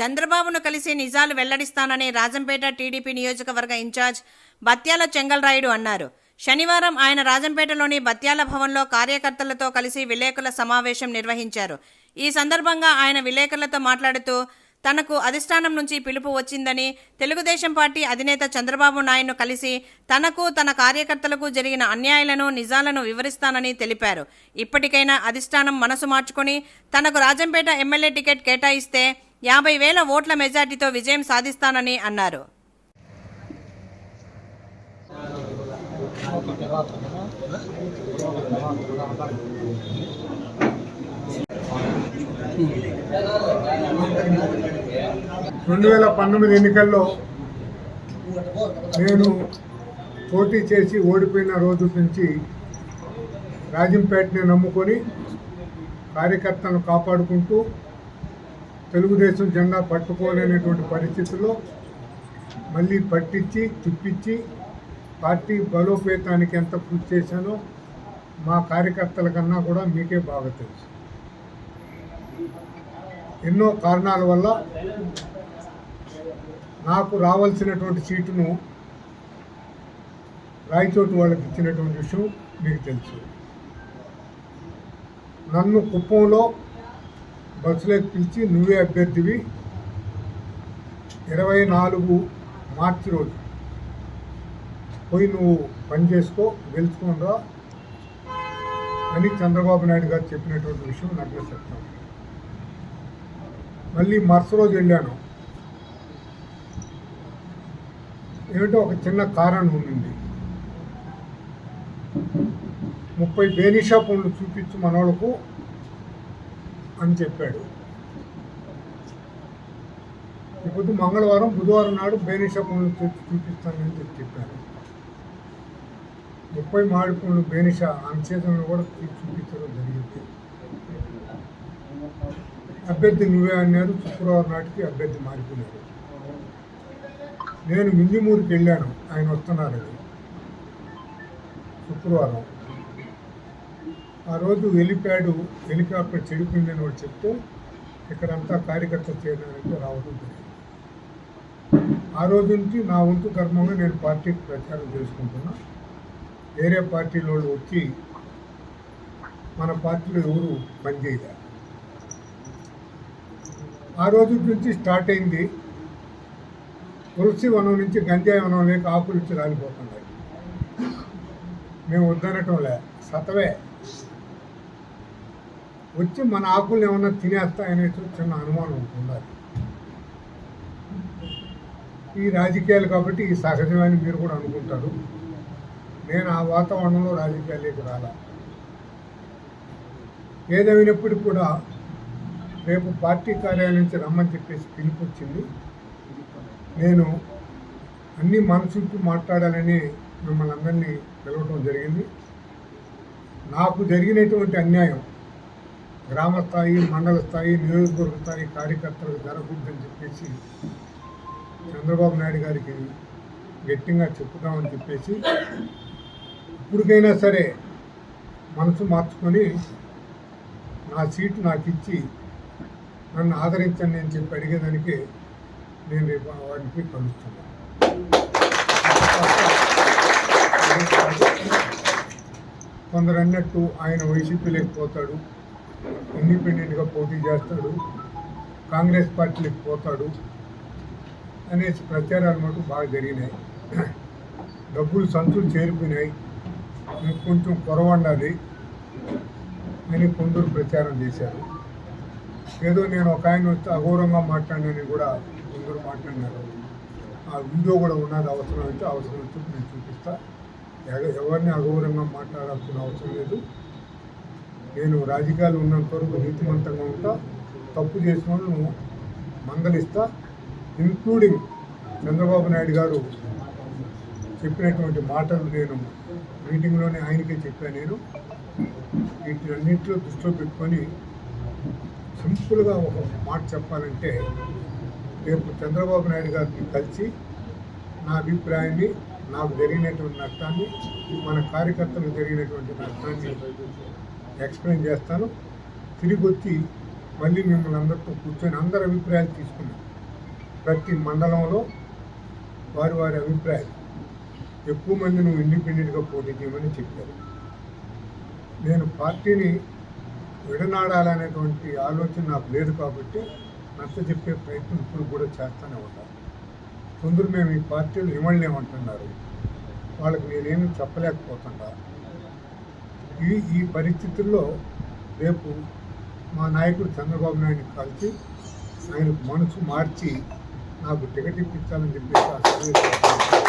చంద్రబాబును కలిసి నిజాలు వెల్లడిస్తానని రాజంపేట టీడీపీ నియోజకవర్గ ఇన్ఛార్జ్ బత్యాల చెంగల్రాయుడు అన్నారు. శనివారం ఆయన రాజంపేటలోని బత్యాల భవన్లో కార్యకర్తలతో కలిసి విలేకరుల సమావేశం నిర్వహించారు. ఈ సందర్భంగా ఆయన విలేకరులతో మాట్లాడుతూ తనకు అధిష్టానం నుంచి పిలుపు వచ్చిందని తెలుగుదేశం పార్టీ అధినేత చంద్రబాబు నాయుడును కలిసి తనకు తన కార్యకర్తలకు జరిగిన అన్యాయాలను నిజాలను వివరిస్తానని తెలిపారు. ఇప్పటికైనా అధిష్టానం మనసు మార్చుకుని తనకు రాజంపేట ఎమ్మెల్యే టికెట్ కేటాయిస్తే యాభై వేల ఓట్ల మెజార్టీతో విజయం సాధిస్తానని అన్నారు. రెండు వేల పంతొమ్మిది ఎన్నికల్లో నేను పోటీ చేసి ఓడిపోయిన రోజు నుంచి రాజంపేటని నమ్ముకొని కార్యకర్తలను కాపాడుకుంటూ తెలుగుదేశం జెండా పట్టుకోలేనటువంటి పరిస్థితుల్లో మళ్ళీ పట్టించి తిప్పించి పార్టీ బలోపేతానికి ఎంత కృషి చేశానో మా కార్యకర్తల కన్నా కూడా మీకే బాగా తెలుసు. ఎన్నో కారణాల వల్ల నాకు రావాల్సినటువంటి సీటును రాయచోటు వాళ్ళకి ఇచ్చినటువంటి విషయం మీకు తెలుసు. నన్ను కుప్పంలో బస్సులోకి పిలిచి నువ్వే అభ్యర్థివి. ఇరవై నాలుగు మార్చి రోజు. పోయి నువ్వు పని చేసుకో గెలుచుకొని రా అని చంద్రబాబు నాయుడు గారు చెప్పినటువంటి విషయం నాకు చెప్తాను మళ్ళీ మరుస రోజు వెళ్ళాను. ఏమిటో ఒక చిన్న కారణం ఉండింది. ముప్పై బేనిషా పనులు చూపించి మనోళ్ళకు. అని చెప్పాడు. ఇప్పుడు మంగళవారం బుధవారం నాడు బేనిషా పనులు తెచ్చి చూపిస్తానని చెప్పి చెప్పాను ముప్పై మాడి పూలు బేనిషా అంచేతంలో కూడా తీసి చూపించడం జరిగింది. అభ్యర్థి నువ్వే అన్నారు. శుక్రవారం నాటికి అభ్యర్థి మారిపోయారు నేను మింజిమూరికి వెళ్ళాను. ఆయన వస్తున్నారని. శుక్రవారం. ఆ రోజు వెలిపాడు హెలికాప్టర్ చెడిపోయిందని వాడు చెప్తే ఇక్కడంతా కార్యకర్త చేయడానికి రావడం జరిగింది. ఆ రోజు నుంచి నా వంతు కర్మంగా నేను పార్టీకి ప్రచారం చేసుకుంటున్నా. వేరే పార్టీల వాళ్ళు వచ్చి మన పార్టీలో ఎవరు పనిచేయలే. ఆ రోజు నుంచి స్టార్ట్ అయింది. తులసి వనం నుంచి గంజాయి వనం లేక ఆకులు నుంచి రాలిపోతున్నాయి. మేము వద్దనటం లే సతవే వచ్చి మన ఆకులు ఏమన్నా తినేస్తాయనే చిన్న అనుమానం ఉండాలి. ఈ రాజకీయాలు కాబట్టి ఈ సహజమని మీరు కూడా అనుకుంటారు. నేను ఆ వాతావరణంలో రాజకీయాల్లోకి రాలా. ఏదైనప్పటికీ కూడా రేపు పార్టీ కార్యాలయం నుంచి రమ్మని చెప్పేసి పిలుపు వచ్చింది నేను అన్ని మనసుంటూ మాట్లాడాలని మిమ్మల్ని అందరినీ పిలవటం జరిగింది. నాకు జరిగినటువంటి అన్యాయం గ్రామ స్థాయి మండల స్థాయి నియోజకవర్గ స్థాయి కార్యకర్తలకు జరగకూడదని చెప్పేసి చంద్రబాబు నాయుడు గారికి గట్టిగా చెప్పుదామని చెప్పేసి ఇప్పటికైనా సరే మనసు మార్చుకొని నా సీటు నాకు ఇచ్చి నన్ను ఆదరించండి అని చెప్పి అడిగేదానికి నేను రేపు వాడికి కలుస్తున్నాను. కొందరు అన్నట్టు ఆయన వైసీపీ లేకపోతాడు. ఇండిపెండెంట్గా పోటీ చేస్తాడు. కాంగ్రెస్ పార్టీకి పోతాడు అనేసి ప్రచారాలు మటు బాగా జరిగినాయి. డబ్బులు సంచులు చేరిపోయినాయి. కొంచెం కొరవండాలి అని కొందరు ప్రచారం చేశారు. ఏదో నేను ఒక ఆయన వస్తే అఘోరంగా మాట్లాడినని కూడా కొందరు మాట్లాడినారు. ఆ వీడియో కూడా ఉన్నది అవసరం అయితే అవసరం వచ్చి నేను చూపిస్తా. ఎవరిని అఘోరంగా మాట్లాడాల్సిన అవసరం లేదు. నేను రాజకీయాలు ఉన్నంత వరకు నీతివంతంగా ఉంటా తప్పు చేసిన వాళ్ళను మందలిస్తా ఇంక్లూడింగ్ చంద్రబాబు నాయుడు గారు చెప్పినటువంటి మాటలు నేను మీటింగ్లోనే ఆయనకే చెప్పాను నేను. వీటిన్నింటిలో దృష్టిలో పెట్టుకొని సింపుల్గా ఒక మాట చెప్పాలంటే రేపు చంద్రబాబు నాయుడు గారిని కలిసి నా అభిప్రాయాన్ని నాకు జరిగినటువంటి నష్టాన్ని మన కార్యకర్తలకు జరిగినటువంటి నష్టాన్ని ఎక్స్ప్లెయిన్ చేస్తాను. తిరిగి వచ్చి మళ్ళీ మిమ్మల్ని అందరితో కూర్చొని అందరి అభిప్రాయాలు తీసుకున్నాను ప్రతి మండలంలో వారి వారి అభిప్రాయం ఎక్కువ మంది నువ్వు ఇండిపెండెంట్గా పోటీ చేయమని చెప్పారు. నేను పార్టీని విడనాడాలనేటువంటి ఆలోచన నాకు లేదు కాబట్టి నచ్చ చెప్పే ప్రయత్నం ఇప్పుడు కూడా చేస్తూనే ఉంటాను కొందరు మేము ఈ పార్టీలు ఇవ్వలేమంటున్నారు వాళ్ళకి నేనేమి చెప్పలేకపోతున్నా. ఈ ఈ పరిస్థితుల్లో రేపు మా నాయకుడు చంద్రబాబు నాయుడిని కలిసి ఆయన మనసు మార్చి నాకు టికెట్ ఇప్పించాలని చెప్పేసి ఆ